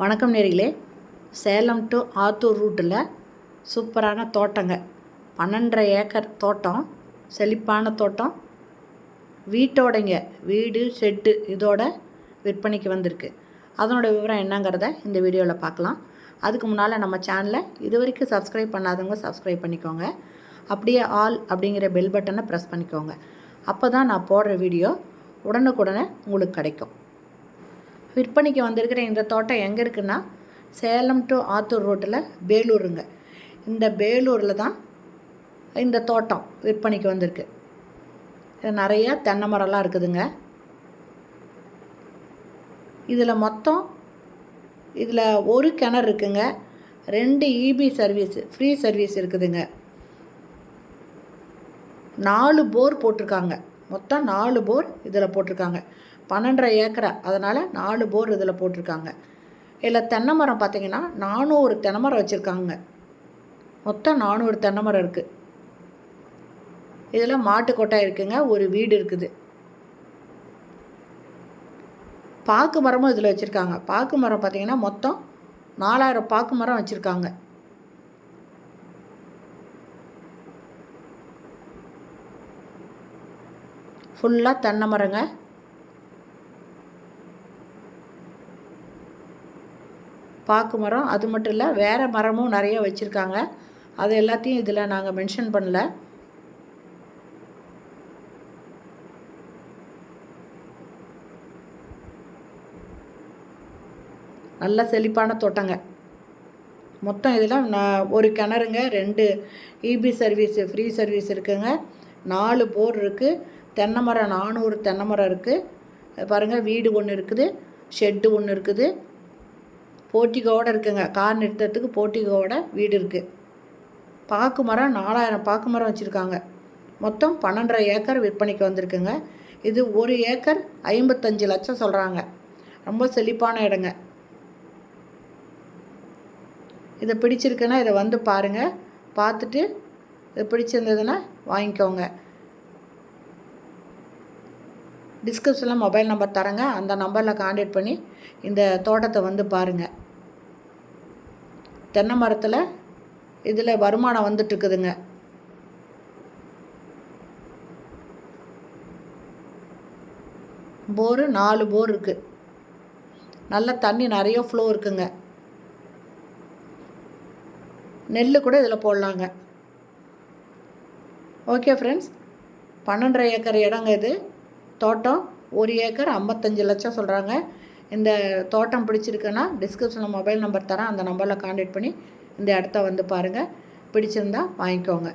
வணக்கம் நேரிகளே. சேலம் டு ஆத்தூர் ரூட்டில் சூப்பரான தோட்டங்க. பன்னெண்டரை ஏக்கர் தோட்டம் செழிப்பான தோட்டம். வீட்டோடைங்க வீடு ஷெட்டு இதோட விற்பனைக்கு வந்திருக்கு. அதனோட விவரம் என்னங்கிறத இந்த வீடியோவில் பார்க்கலாம் அதுக்கு முன்னால் நம்ம சேனலை இது வரைக்கும் சப்ஸ்கிரைப் பண்ணாதவங்க சப்ஸ்கிரைப் பண்ணிக்கோங்க. அப்படியே ஆல் அப்படிங்கிற பெல் பட்டனை ப்ரெஸ் பண்ணிக்கோங்க. அப்போ தான் நான் போடுற வீடியோ உடனுக்குடனே உங்களுக்கு கிடைக்கும். விற்பனைக்கு வந்திருக்கிற இந்த தோட்டம் எங்கே இருக்குன்னா சேலம் டு ஆத்தூர் ரோட்டில் பேலூருங்க இந்த பேலூரில் தான் இந்த தோட்டம் விற்பனைக்கு வந்திருக்கு. நிறையா நிறைய தென்னை மரம்லாம் இருக்குதுங்க. இதில் மொத்தம் இதில் ஒரு கிணறு இருக்குங்க. ரெண்டு இபி சர்வீஸ் ஃப்ரீ சர்வீஸ் இருக்குதுங்க. நாலு போர் போட்டிருக்காங்க. மொத்தம் நாலு போர் இதில் போட்டிருக்காங்க. பன்னெண்டரை ஏக்கரை. அதனால் நாலு போர் இதில் போட்டிருக்காங்க. இதில் தென்னை மரம் பார்த்தீங்கன்னா நானூறு தென்னை மரம் வச்சுருக்காங்க. மொத்தம் நானூறு தென்னை மரம் இருக்குது. இதில் மாட்டு கொட்டாய் இருக்குங்க ஒரு வீடு இருக்குது. பாக்கு மரமும் இதில் வச்சுருக்காங்க. பாக்கு மரம் பார்த்தீங்கன்னா மொத்தம் நாலாயிரம் பாக்கு மரம் வச்சுருக்காங்க. ஃபுல்லாக தென்னை மரங்க. பாக்கு மரம் அது மட்டும் இல்லை வேறு மரமும் நிறைய வச்சுருக்காங்க. அது எல்லாத்தையும் இதில் நாங்கள் மென்ஷன் பண்ணல. நல்ல செழிப்பான தோட்டங்க. மொத்தம் இதில் நான் ஒரு கிணறுங்க ரெண்டு இபி சர்வீஸ் ஃப்ரீ சர்வீஸ் இருக்குங்க. நாலு போர் இருக்குது தென்னை மரம் நானூறு தென்னை மரம் இருக்குது பாருங்கள் வீடு ஒன்று இருக்குது ஷெட்டு ஒன்று இருக்குது. போட்டிகோடு இருக்குங்க கார் நிறுத்தத்துக்கு போட்டிகோட வீடு இருக்குது பாக்கு மரம் நாலாயிரம் பாக்கு மரம் வச்சுருக்காங்க. மொத்தம் பன்னெண்டரை ஏக்கர் விற்பனைக்கு வந்திருக்குங்க. இது ஒரு ஏக்கர் ஐம்பத்தஞ்சு லட்சம் சொல்கிறாங்க ரொம்ப செழிப்பான இடங்க. இதை பிடிச்சிருக்குன்னா இதை வந்து பாருங்கள் பார்த்துட்டு இது பிடிச்சிருந்ததுன்னா வாங்கிக்கோங்க. டிஸ்கிரிப்ஷனில் மொபைல் நம்பர் தரேங்க. அந்த நம்பரில் காண்டாக்ட் பண்ணி இந்த தோட்டத்தை வந்து பாருங்கள் தென்னை மரத்தில் இதில் வருமானம் வந்துட்டுருக்குதுங்க. போரு நாலு போர் இருக்குது நல்ல தண்ணி நிறைய ஃப்ளோ இருக்குங்க. நெல் கூட இதில் போடலாங்க. ஓகே ஃப்ரெண்ட்ஸ் பன்னெண்டரை ஏக்கர் இடங்க இது. தோட்டம் ஒரு ஏக்கர் ஐம்பத்தஞ்சு லட்சம் சொல்கிறாங்க இந்த தோட்டம் பிடிச்சிருக்குன்னா டிஸ்கிரிப்ஷனில் மொபைல் நம்பர் தரேன். அந்த நம்பரில் காண்டாக்ட் பண்ணி இந்த இடத்த வந்து பாருங்கள் பிடிச்சிருந்தா வாங்கிக்கோங்க.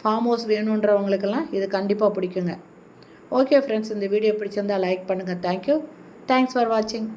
ஃபார்ம் ஹவுஸ் வேணுன்றவங்களுக்கெல்லாம் இது கண்டிப்பாக பிடிக்குங்க. ஓகே ஃப்ரெண்ட்ஸ் இந்த வீடியோ பிடிச்சிருந்தா லைக் பண்ணுங்கள் தேங்க்யூ தேங்க்ஸ் ஃபார் வாட்சிங்